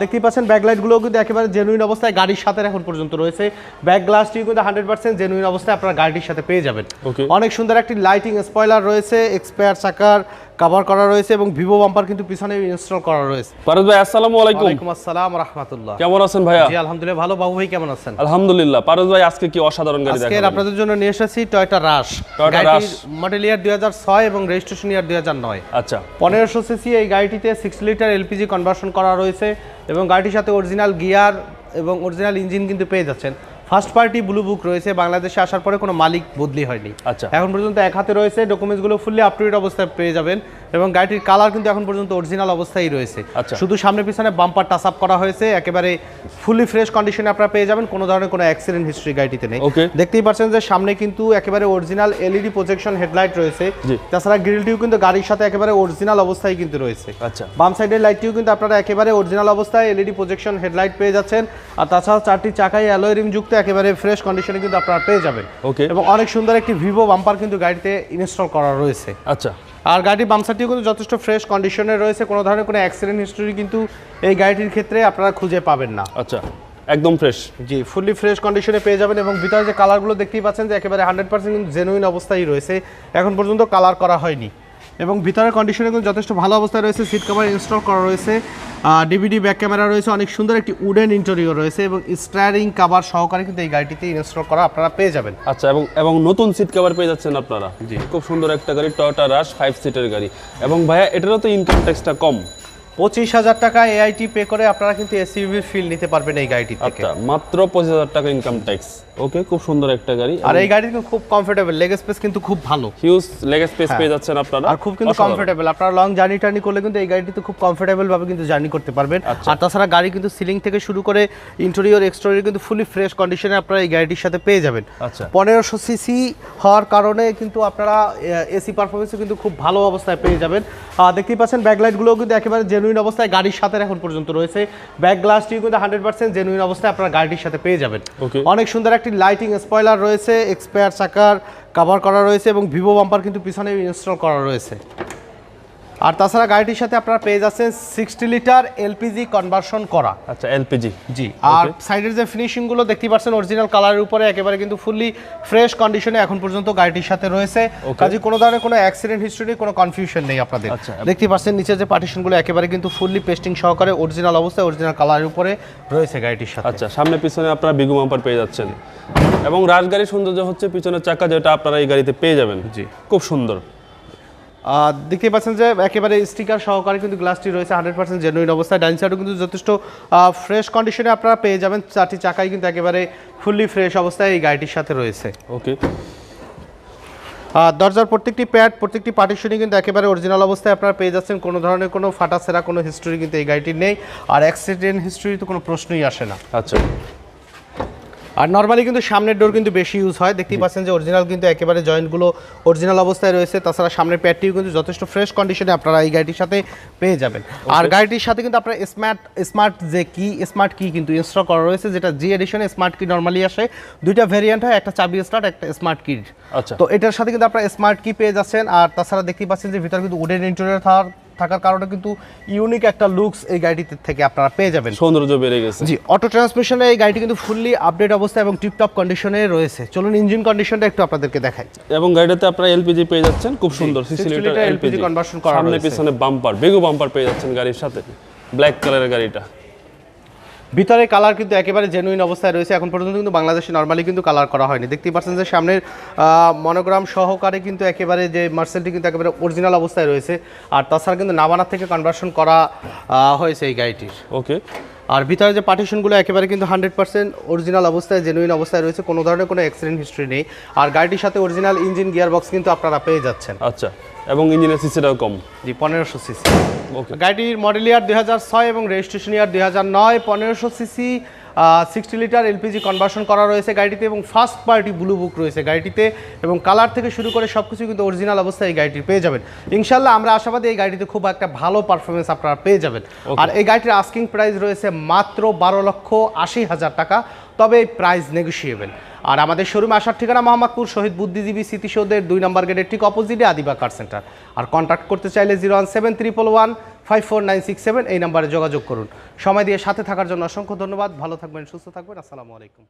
দেখতেই পাচ্ছেন ব্যাকলাইটগুলো কিন্তু একেবারে জেনুইন অবস্থায় গাড়ির সাথে এখন পর্যন্ত রয়েছে ব্যাক গ্লাসটিও কিন্তু হান্ড্রেড পার্সেন্ট জেনুইন অবস্থায় আপনার গাড়ির সাথে পেয়ে যাবেন. অনেক সুন্দর একটি লাইটিং স্পয়লার রয়েছে এক্সপায়ার চাকার কভার করা রয়েছে এবং ভিভো বাম্পার কিন্তু পিছনে ইনস্টল করা রয়েছে। পারস ভাই আসসালামু আলাইকুম। ওয়ালাইকুম আসসালাম রহমতুল্লাহ। কেমন আছেন ভাইয়া? জি আলহামদুলিল্লাহ ভালো। বাবু ভাই কেমন আছেন? আলহামদুলিল্লাহ। পারস ভাই আজকে কি অসাধারণ গাড়ি দেখাবেন? আজকে আপনাদের জন্য নিয়ে এসেছি Toyota Rush Toyota Rush model year দুই হাজার ছয় এবং রেজিস্ট্রেশন ইয়ার দুই হাজার নয়। আচ্ছা। পনেরোশো সিসি এই গাড়িটিতে সিক্স লিটার এলপিজি কনভার্সন করা রয়েছে এবং গাড়িটির সাথে অরিজিনাল গিয়ার এবং অরিজিনাল ইঞ্জিন কিন্তু পেয়ে যাচ্ছেন। ফার্স্ট পার্টি ব্লু বুক রয়েছে বাংলাদেশে আসার পরে কোনো মালিক বদলি হয়নি। আচ্ছা। এখন পর্যন্ত এক হাতে রয়েছে ডকুমেন্টসগুলো ফুললি আপ টু ডেট অবস্থায় পেয়ে যাবেন এবং গাড়িটির কালার কিন্তু এখন পর্যন্ত অরিজিনাল অবস্থায় রয়েছে। আচ্ছা। শুধু সামনে পিছনে বাম্পার টাচ আপ করা হয়েছে একেবারে ফুলি ফ্রেশ কন্ডিশনে আপনারা পেয়ে যাবেন কোনো ধরনের কোনো অ্যাক্সিডেন্ট হিস্ট্রি গাড়িটিতে নেই। Okay. দেখতেই পাচ্ছেন যে সামনে কিন্তু একেবারে অরিজিনাল এলইডি প্রজেকশন হেডলাইট রয়েছে। তাছাড়া গ্রিলটিও কিন্তু গাড়ির সাথে একেবারে অরিজিনাল অবস্থায় কিন্তু রয়েছে। আচ্ছা। বাম সাইডের লাইটটিও কিন্তু আপনারা একেবারে অরিজিনাল অবস্থায় এলইডি প্রজেকশন হেডলাইট পেয়ে যাচ্ছেন। আর তাছাড়া চারটি চাকায় অ্যালয় রিম যুক্ত একেবারে ফ্রেশ কন্ডিশনে কিন্তু আপনারা পেয়ে যাবেন। ওকে এবং অনেক সুন্দর একটি ভিভো বাম্পার কিন্তু গাড়িতে ইনস্টল করা রয়েছে। আচ্ছা। আর গাড়ির বামসারটিও কিন্তু যথেষ্ট ফ্রেশ কন্ডিশনে রয়েছে কোনো ধরনের কোনো অ্যাক্সিডেন্ট হিস্টোরি কিন্তু এই গাড়িটির ক্ষেত্রে আপনারা খুঁজে পাবেন না। আচ্ছা একদম ফ্রেশ জি ফুললি ফ্রেশ কন্ডিশনে পেয়ে যাবেন এবং ভিতরে যে কালারগুলো দেখতেই পাচ্ছেন যে একেবারে হান্ড্রেড পার্সেন্ট জেনুইন অবস্থায় রয়েছে এখন পর্যন্ত কালার করা হয়নি। এবং ভিতরের কন্ডিশনে কিন্তু যথেষ্ট ভালো অবস্থায় রয়েছে সিট কভার ইনস্টল করা রয়েছে ডিভিডি ব্যাক ক্যামেরা রয়েছে অনেক সুন্দর একটি উডেন ইন্টেরিয়র রয়েছে এবং স্টারিং কাভার সহকারে কিন্তু এই গাড়িটিতে ইনস্টল করা আপনারা পেয়ে যাবেন। আচ্ছা এবং এবং নতুন সিট কভার পেয়ে যাচ্ছেন আপনারা? জি। খুব সুন্দর একটা গাড়ি টয়োটা রাশ ফাইভ সিটের গাড়ি। এবং ভাইয়া এটারও তো ইনকাম ট্যাক্সটা কম। পঁচিশ হাজার টাকা এআইটি পে করে আপনারা কিন্তু এসইউভির ফিল নিতে পারবেন এই গাড়িটি আচ্ছা মাত্র পঁচিশ হাজার টাকা ইনকাম ট্যাক্স ওকে খুব সুন্দর একটা গাড়ি। আর এই গাড়ি কিন্তু খুব কমফোর্টেবল লেগ স্পেস কিন্তু খুব ভালো। হিউজ লেগ স্পেস পেয়ে যাচ্ছেন আপনারা। আর খুব কিন্তু কমফোর্টেবল আপনারা লং জার্নি টার্নি করলে কিন্তু এই গাড়িটিতে খুব কমফোর্টেবল ভাবে কিন্তু জার্নি করতে পারবেন। আচ্ছা। আর তাছাড়া গাড়ি কিন্তু সিলিং থেকে শুরু করে ইন্টেরিয়র এক্সটেরিয়র কিন্তু ফুলি ফ্রেশ কন্ডিশনে আপনারা এই গাড়িটির সাথে পেয়ে যাবেন। আচ্ছা। পনেরোশো সিসি হওয়ার কারণে কিন্তু আপনারা এসি পারফরমেন্সও কিন্তু খুব ভালো অবস্থায় পেয়ে যাবেন। আর দেখতেই পাচ্ছেন ব্যাকলাইটগুলোও কিন্তু একেবারে জেনুইন অবস্থায় গাড়ির সাথে এখন পর্যন্ত রয়েছে। ব্যাক গ্লাসটিও কিন্তু হান্ড্রেড পার্সেন্ট জেনুইন অবস্থায় আপনারা গাড়িটির সাথে পেয়ে যাবেন. অনেক সুন্দর একটি লাইটিং স্পয়লার রয়েছে, এক্সপায়ার চাকার কভার করা রয়েছে এবং ভিভো বাম্পার কিন্তু পিছনে ইনস্টল করা রয়েছে। আর তাছাড়া গাড়িটির সাথে আপনারা পেয়ে যাচ্ছেন সিক্সটি লিটার এলপিজি কনভার্সন করা। আচ্ছা এলপিজি জি আর সাইডের যে ফিনিশিংগুলো দেখতেই পাচ্ছেন অরিজিনাল কালারের উপরে একেবারে কিন্তু ফুললি ফ্রেশ কন্ডিশনে এখন পর্যন্ত গাড়িটির সাথে রয়েছে। কাজে কোনো ধরনের কোনো অ্যাক্সিডেন্ট হিস্টরি কোনো কনফিউশন নেই আপনাদের। আচ্ছা। দেখতেই পাচ্ছেন নিচে যে পার্টিশনগুলো একেবারে কিন্তু ফুললি পেস্টিং সহকারে অরিজিনাল অবস্থায় অরিজিনাল কালারের উপরে রয়েছে গাড়িটির সাথে। আচ্ছা সামনে পিছনে আপনারা বিগু বাম্পার পেয়ে যাচ্ছেন। এবং রাজগাড়ির সৌন্দর্য হচ্ছে পিছনের চাকা যেটা আপনারা এই গাড়িতে পেয়ে যাবেন। জি। খুব সুন্দর। আর দেখতেই পাচ্ছেন যে একেবারে স্টিকার সহকারে কিন্তু গ্লাসটি রয়েছে হান্ড্রেড পার্সেন্ট জেনুইন অবস্থায়। ডাইন সাইডও কিন্তু যথেষ্ট ফ্রেশ কন্ডিশনে আপনারা পেয়ে যাবেন। চারটি চাকাই কিন্তু একেবারে ফুললি ফ্রেশ অবস্থায় এই গাড়িটির সাথে রয়েছে। ওকে দরজার প্রত্যেকটি প্যাড প্রত্যেকটি পার্টিশনই কিন্তু একেবারে অরিজিনাল অবস্থায় আপনারা পেয়ে যাচ্ছেন। কোনো ধরনের কোনো ফাটা সেরা কোনো হিস্টোরি কিন্তু এই গাড়িটির নেই। আর অ্যাক্সিডেন্ট হিস্টোরি তো কোনো প্রশ্নই আসে না। আচ্ছা। আর নর্মালি কিন্তু সামনের ডোর কিন্তু বেশি ইউজ হয়। দেখতেই পাচ্ছেন যে অরিজিনাল কিন্তু একেবারে জয়েন্টগুলো অরিজিনাল অবস্থায় রয়েছে। তাছাড়া সামনের প্যাডটিও কিন্তু যথেষ্ট ফ্রেশ কন্ডিশনে আপনারা এই গাড়িটির সাথে পেয়ে যাবেন। আর গাড়িটির সাথে কিন্তু আপনার স্মার্ট স্মার্ট যে কি স্মার্ট কি কিন্তু ইনস্টল করা রয়েছে যেটা জি এডিশনে স্মার্ট কি নর্মালি আসে। দুইটা ভেরিয়েন্ট হয় একটা চাবি স্টার্ট একটা স্মার্ট কি আচ্ছা। তো এটার সাথে কিন্তু আপনারা স্মার্ট কি পেয়ে যাচ্ছেন। আর তাছাড়া দেখতেই পাচ্ছেন যে ভিতরে কিন্তু উডেন ইন্টেরিয়র থাকার থাকার কারণে কিন্তু ইউনিক একটা লুকস এই গাড়িটি থেকে আপনারা পেয়ে যাবেন। সৌন্দর্য বেড়ে গেছে। জি অটো ট্রান্সমিশনে এই গাড়িটি কিন্তু ফুললি আপডেট অবস্থা এবং টিপটপ কন্ডিশনে রয়েছে। চলুন ইঞ্জিন কন্ডিশনটা একটু আপনাদেরকে দেখাই। এবং গাড়িটাতে আপনারা এলপিজি পেয়ে যাচ্ছেন খুব সুন্দর 60 সিসি লিটার এলপিজি কনভার্সন করা সামনে পিছনে বাম্পার বেগু বাম্পার পেয়ে যাচ্ছেন গাড়ির সাথে। ব্ল্যাক কালারের গাড়িটা। ভিতরে কালার কিন্তু একেবারে জেনুইন অবস্থায় রয়েছে। এখন পর্যন্ত কিন্তু বাংলাদেশে নর্মালি কিন্তু কালার করা হয়নি। দেখতেই পাচ্ছেন যে সামনের মনোগ্রাম সহকারে কিন্তু একেবারে যে মার্সেলটি কিন্তু একেবারে অরিজিনাল অবস্থায় রয়েছে। আর তাছাড়া কিন্তু নাবানার থেকে কনভার্সন করা হয়েছে এই গাড়িটির। ওকে আর ভিতরে যে পার্টিশনগুলো একেবারে কিন্তু হান্ড্রেড পার্সেন্ট অরিজিনাল অবস্থায় জেনুইন অবস্থায় রয়েছে কোনো ধরনের কোনো অ্যাক্সিডেন্ট হিস্ট্রি নেই। আর গাড়িটির সাথে অরিজিনাল ইঞ্জিন গিয়ার বক্স কিন্তু আপনারা পেয়ে যাচ্ছেন। আচ্ছা এবং ইঞ্জিনের সিসিটাও কম? জি পনেরোশো সিসি ওকে গাড়িটির মডেল ইয়ার দুই হাজার ছয় এবং রেজিস্ট্রেশন ইয়ার দুই হাজার নয় পনেরোশো CC sixty litre LPG conversion করা রয়েছে গাড়িটিতে এবং ফার্স্ট পার্টি ব্লু বুক রয়েছে গাড়িটিতে এবং কালার থেকে শুরু করে সব কিছু কিন্তু অরিজিনাল অবস্থায় এই গাড়িটি পেয়ে যাবেন। ইনশাল্লাহ আমরা আশাবাদী এই গাড়িতে খুব একটা ভালো পারফরমেন্স আপনারা পেয়ে যাবেন। আর এই গাড়িটির আস্কিং প্রাইস রয়েছে মাত্র বারো লক্ষ আশি হাজার টাকা। তবে প্রাইস নেগোসিয়েবল আর আমাদের শোরুমে আসার ঠিকানা মোহাম্মদপুর, শহীদ বুদ্ধিজীবী স্মৃতিসৌধের দুই নম্বর গেটের ঠিক অপোজিটে আদিবা কার সেন্টার আর কন্ট্যাক্ট করতে চাইলে zero one seven triple one five four nine six seven এই নাম্বারে যোগাযোগ করুন। সময় দিয়ে সাথে থাকার জন্য অসংখ্য ধন্যবাদ। ভালো থাকবেন, সুস্থ থাকবেন। আসসালামু আলাইকুম।